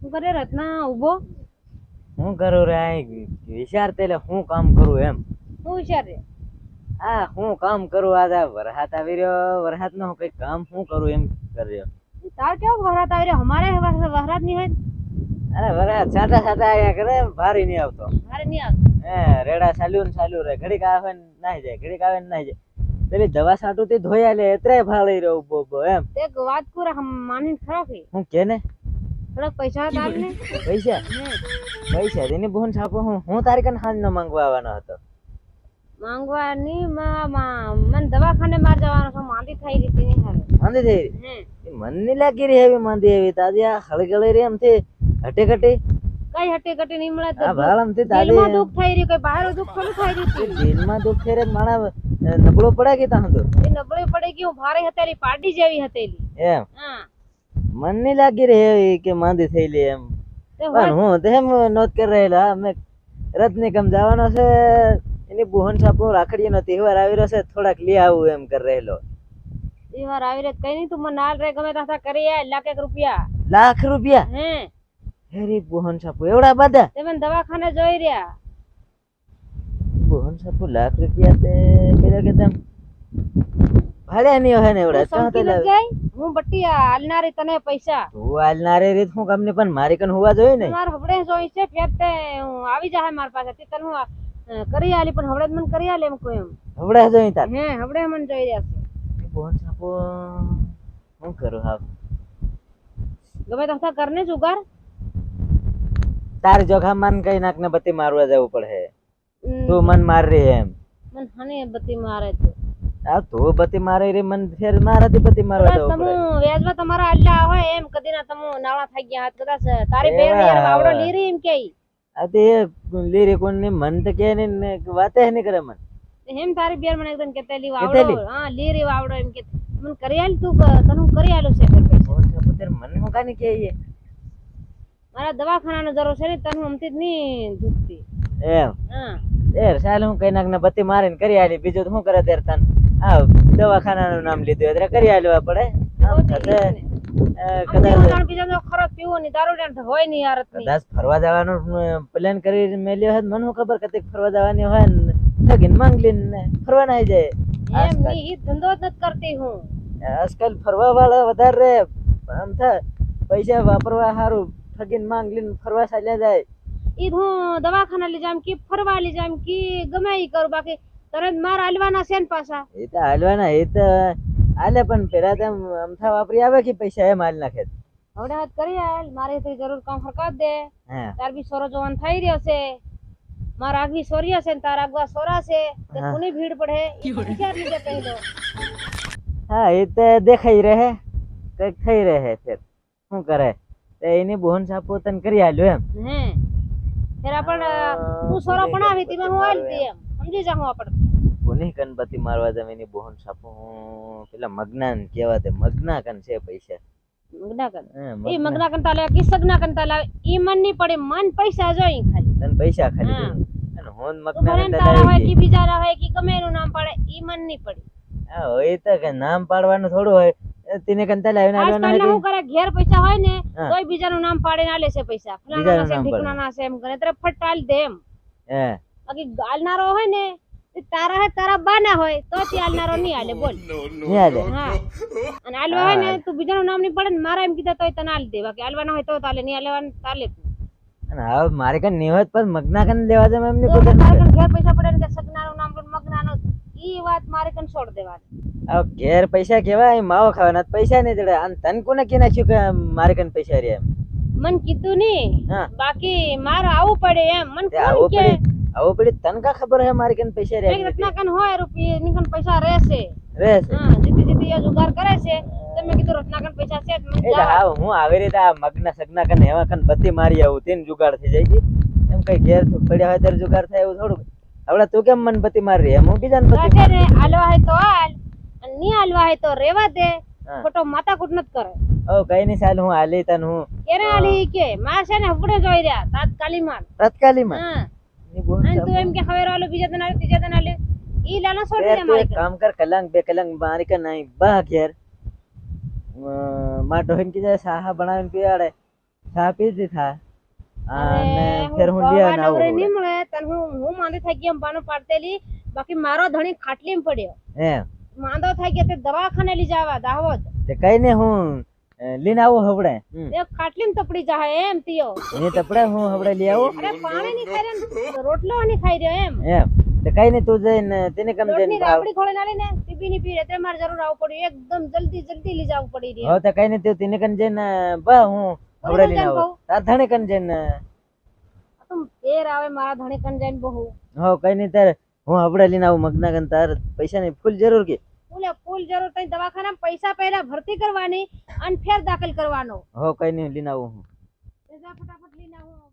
શું કરે રત્ના? ઊભો હું કરું રે? વિચાર તેલે હું કામ કરું એમ. હું વિચાર? રે આ હું કામ કરું. આ વરહાત આવી રહ્યો. વરહાત નો કઈ કામ હું કરું એમ કર્યો તાર કેવો વરહાત આવી રહ્યો? અમારે વરહાત નહીં હોય અરે વરહાત છાટા છાટા આવ્યા કરે ભારી નહીં આવતો. ભારે નહીં આવતો. હે રેડા ચાલ્યું ને ચાલ્યું રે. ઘડીક આવે ને નાઈ જાય ઘડીક આવે ને નાઈ જાય. પેલી દવા સાટું તે ધોયા લે એતરાય ભાળી રહ્યો ઊભો ઊભો એમ. તે એક વાત કુરે માની ખરાબ હું કે? ને પૈસા ને. પૈસા? પૈસા? તેની બોન છાપો. હું હું તારી કન હાલ નો માંગવા આવવાનો હતો માંગવા ની મને દવાખાને માર જવાનો છો. માંદી થઈ રહી હતી નહીં હારે. માંદી થઈ રહી. મનની લાગી રહી એવી માંદી એવી. તાજી આ હળગળી રહી એમ થી હટે કટી કઈ હટે કટે નહીં મળે આ ભાળ એમ થી દિલમાં તાજી દુઃખ થઈ રહ્યું કઈ બહાર દુઃખ થોડું થઈ રહ્યું દિલમાં દુઃખ થઈ રહે માણા નબળો પડે કે તાં તો. એ નબળી પડી ગયું ભારે હતેલી પાર્ટી જેવી હતેલી એમ. હા. મનની લાગી રહી એવી કે માંદી થયેલી એમ તે પણ હું તેમ નોંધ કરી રહેલા અમે રથની કમ જવાનો છે એની બુહન છાપો રાખડીનો તહેવાર આવી રહ્યો છે થોડાક લઈ આવું એમ કરી રહેલો એ વાર આવી રહે કઈ નહીં તું મને નાલ રે ગમે તાસા કરી આય લાખ એક રૂપિયા લાખ રૂપિયા હે હેરી બુહન છાપો એવડા બધા તે મને દવાખાને જોઈ રહ્યા બુહન છાપો લાખ રૂપિયા તે પેલા કે તેમ ભાડ્યા નહીં હોય ને એવડા તું ચાં તે સમજી નથી લાવે ગઈ હું બટ્ટી આલનારી તને પૈસા. તું હાલનારે રીત હું કામની પણ મારી કન હોવા જોઈએ ને? માર હબડે જોઈ છે ફેર તે હું આવી જાય માર પાસે. તે તને હું કરી આલી પણ હબડે મન કરી આલે એમ કોઈ એમ. હવડા જોઈ તાર. હે હબડે મન જોઈ રહ્યા છે. બોન છાપો હું કરું હા ગમે તાસા કરને જ ઉગાર. તાર જોખા મન કઈ નાક ને બત્તી મારવા જવું પડે. તું મન માર રહી એમ. મન હને બત્તી મારે છે આ તું બત્તી મારે રે મન ફેર મારાથી બત્તી મારવા જવું તમુ પડે. વ્યાજમાં તમારા અલ્લા હોય એમ કદી ના તમુ નાવડા થઈ ગયા હાથ કદાચ તારી બેન યાર વાવડો. લીરી એમ કે. આ તે લીરી કોણની મન તો કે ને ને વાતે નહીં કરે મન. હેમ તારી બેન મને એકદમ કેતેલી કેતેલી? વાવડો હા લીરી વાવડો એમ કે. મને કરી આલ તું તને હું કરી આલું છે ફેર પૈસા. ફોન છાપો તારે મને હું કાની કે એ? મારા દવાખાનાનો જરૂર છે ને તને હું જ નહીં દુખતી એમ. હા. સાલ હું કઈ નાક ને બતી મારીને કરી આલી બીજું તો શું કરે તેર તન? આ દવાખાનાનું નામ લીધું. એટલે કરી આલવા પડે કદાચ કદાચ કદાચ ફરવા જવાનું પ્લાન કરી મેલ્યો હોય મને ખબર કતિક ફરવા જવાની હોય ને ઠગીને માંગલી ને ફરવા ના જાય. એમ ની ધંધો જ નથી કરતી હું. આજકાલ ફરવા વાળા વધારે આમ થાય પૈસા વાપરવા સારું ઠગીને માંગલી ને ફરવા ચાલ્યા જાય. ઈ હું દવાખાના લઈ જામ કે ફરવા લઈ જામ કે ગમે ઈ કરું બાકી જ માર આલવાના છે ને પાછા. એ તો હાલવાના એ તો હાલે પણ પેલા તો અમથા વાપરી આવે કે પૈસા એમ હાલ નાખે? હવે હાથ કરી આલ મારે તો જરૂર કામ ફરકા દે. તાર બી સોરો જવાન થઈ રહ્યો છે. મારા આગવી સોરી છે ને તારા આગવા સોરા છે. તે કોની ભીડ પડે? વિચાર લીધે કહી દો હા એ તો દેખાઈ રહે. કંઈક થઈ રહે ફેર. શું કરે? તે એની બોહન સાપો તન કરી આલ્યો એમ? હે. ફેર આપણ તું સોરો પણ આવી તીમાં હું આલતી એમ. સમજી જા હું આપણ કોની ગણપતિ મારવા જમીની બોહન સાપો પેલા મગના કેવા તે મગના કન છે પૈસા. મગના કર હા, ઈ મગના. મગના કંતા કે સગના કંતા લાવે ઈ મનની પડે મન પૈસા જોઈ ખાલી. તને પૈસા ખાલી અને હું મગના ભલે ને ને તારા હોય કે બીજા ના કે ગમે એનું નામ પડે ઈ મનની પડે. હા હોય તો કે નામ પાડવાનું થોડું હોય. તેને કંતા લાવીને આલવાના હોય હું કરે ઘેર પૈસા હોય ને. તોય બીજાનું નામ પાડીને આલે છે પૈસા. ફલાણા છે એમ કરે. ત્યારે ફટ આલ દે એમ. હે. બાકી ગાલનારો હોય ને તારા હે તારા બાના હોય તો તે આલનારો નહીં આલે બોલ. નહીં હા. અને આલવા હોય ને તું બીજાનું નામ નહીં પડે ને મારા એમ કીધા તોય તને આલ દેવા કે આલવાના હોય તો તાલે નહીં આલવાનું તાલે અને હવે મારે કઈ નહીં હોત પણ મગના કન લેવા જમે એમની કોઈ મારે તારે ઘેર પૈસા પડે ને કે સગનાનું નામ પણ નો ઈ વાત મારે કન છોડ દેવાની. હવે ઘેર પૈસા કેવાય માવો ખાવાના પૈસા નહીં જડે અને તને કોને કે નાખ્યું કે મારે કન પૈસા રે એમ? મન કીધું નહીં. હા. બાકી મારે આવું પડે એમ. મન કોણ કે? આવો પડી તને કા ખબર હે મારી કન પૈસા રહ્યા રત્ના કન હોય રૂપિયે ની કન પૈસા રહેશે. રહેશે. હા જીતી જીતી એ જુગાર કરે છે. તમે મેં કીધું રત્ના કન પૈસા છે મેં એટલે હા હું આવી રીતે આ મગના સગના કન એવા કન બત્તી મારી આવું તેન જુગાર થઈ જાય છે. એમ કઈ ઘેર તો પડ્યા હોય ત્યારે જુગાર થાય એવું થોડું હવે તું કેમ મન બત્તી મારી રહી? હું બીજાને બત્તી ને આલવા હોય તો આલની હાલવા હોય તો રેવા દે. હા. ખોટો માથાકૂટ નત કરે. ઓ કઈ નહીં સાલ હું હાલી તને હું. કેરે આલી કે માર છે ને ઉપડે જોઈ રહ્યા તાત્કાલિક માર તત્કાલીમાં? હા. ની બોલ અને તું એમ કે હવે આલો બીજા તને આલે ત્રીજા તને આલે. ઈ લાલા છોડી દે મારી કામ કર કલાક બે કલાક મારી કન નહીં બા ઘેરમાં ડોહીન કીધે સાહા બનાવીને પીવાડે. ચા પીધી થા. અને ફેર હું દવા આવીને આવું. નહીં મળે તને હું હું માંદી થઈ એમ બાનો પાડતેલી. બાકી મારો ધણી ખાટલીમાં પડ્યો. એમ. માંદો થઈ ગયો તે દવાખાને લઈ જવા દાહોદ. તે કઈ ને હું. લઈને આવો હવડે. એક એ ખાટલીમાં તપડી જા એમ તીયો. એની તપડે હું હવડે લઈ આવો? અરે પાણી ની ખાઈ રહ્યો રોટલો ની ખાઈ રહ્યો એમ. એમ. તે કઈ ને તું જઈને તેને કમ જઈને રાબડી ખોળે નાલી ને ટીબી ની પી તે માર જરૂર આવવું પડ્યું. એકદમ જલ્દી જલ્દી લઈ જવું પડી રહ્યું. હવે તે કઈ ને તું તેને કન જઈને બા હું હવડે લઈને આવો. આવું? તાર ધણે કન જઈને. તું ફેર આવે મારા ધણે કન જઈને બહુ. હો કઈ ને તાર હું હવડે લઈને આવું મગના કન તાર પૈસા ની ફૂલ જરૂર કે. ફૂલે ફૂલ જરૂર તઈ દવાખાના પૈસા પહેલા ભરતી કરવાની અને ફેર દાખલ કરવાનો. હો કઈ નહીં લઈને આવું હું. એ જા ફટાફટ લઈને આવો.